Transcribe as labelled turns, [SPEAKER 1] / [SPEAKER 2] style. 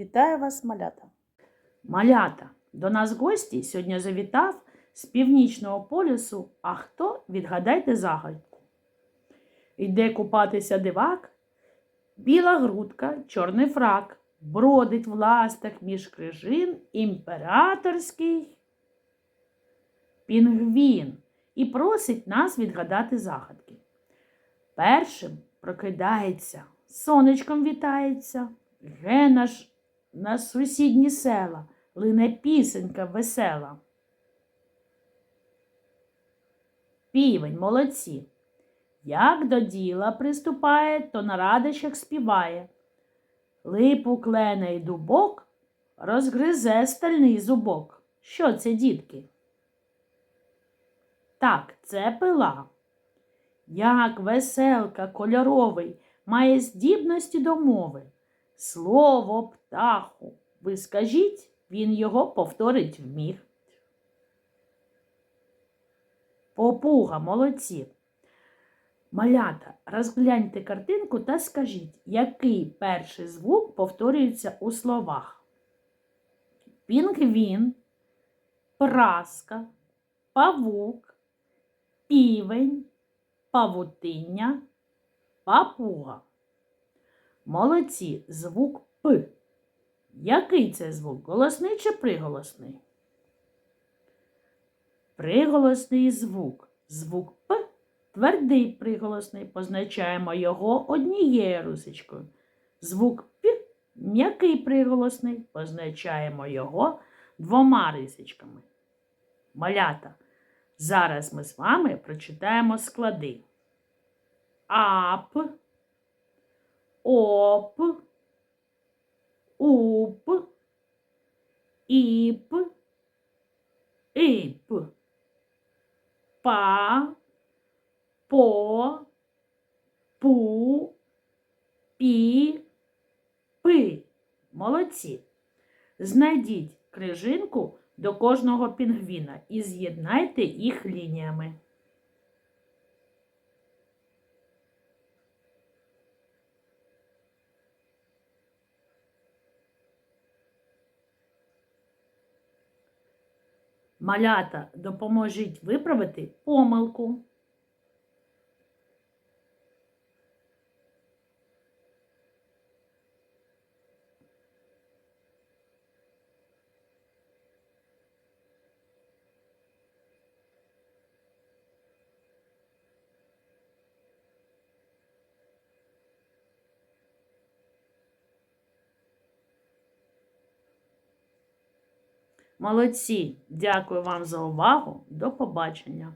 [SPEAKER 1] Вітаю вас, малята!
[SPEAKER 2] Малята, до нас гості сьогодні завітав з північного полюсу, а хто відгадайте загадку. Йде купатися дивак, біла грудка, чорний фрак, бродить в ластах між крижин імператорський пінгвін і просить нас відгадати загадки. Першим прокидається, сонечком вітається, гена ж на сусідні села, лине пісенька весела. Півень, молодці. Як до діла приступає, то на радощах співає. Липу клене й дубок, розгризе стальний зубок. Що це, дітки? Так, це пила. Як веселка кольоровий має здібності до мови. Слово птаху. Ви скажіть, він його повторить вміг. Попуга, молодці. Малята, розгляньте картинку та скажіть, який перший звук повторюється у словах. Пінгвін, праска, павук, півень, павутиння, папуга. Молодці, звук П. Який це звук? Голосний чи приголосний? Приголосний звук. Звук П твердий приголосний. Позначаємо його однією русичкою. Звук П м'який приголосний. Позначаємо його двома рисичками. Малята. Зараз ми з вами прочитаємо склади. АП оп, уп, іп, іп, па, по, пу, пі, пи. Молодці. Знайдіть крижинку до кожного пінгвіна і з'єднайте їх лініями. Малята, допоможіть виправити помилку. Молодці! Дякую вам за увагу. До побачення!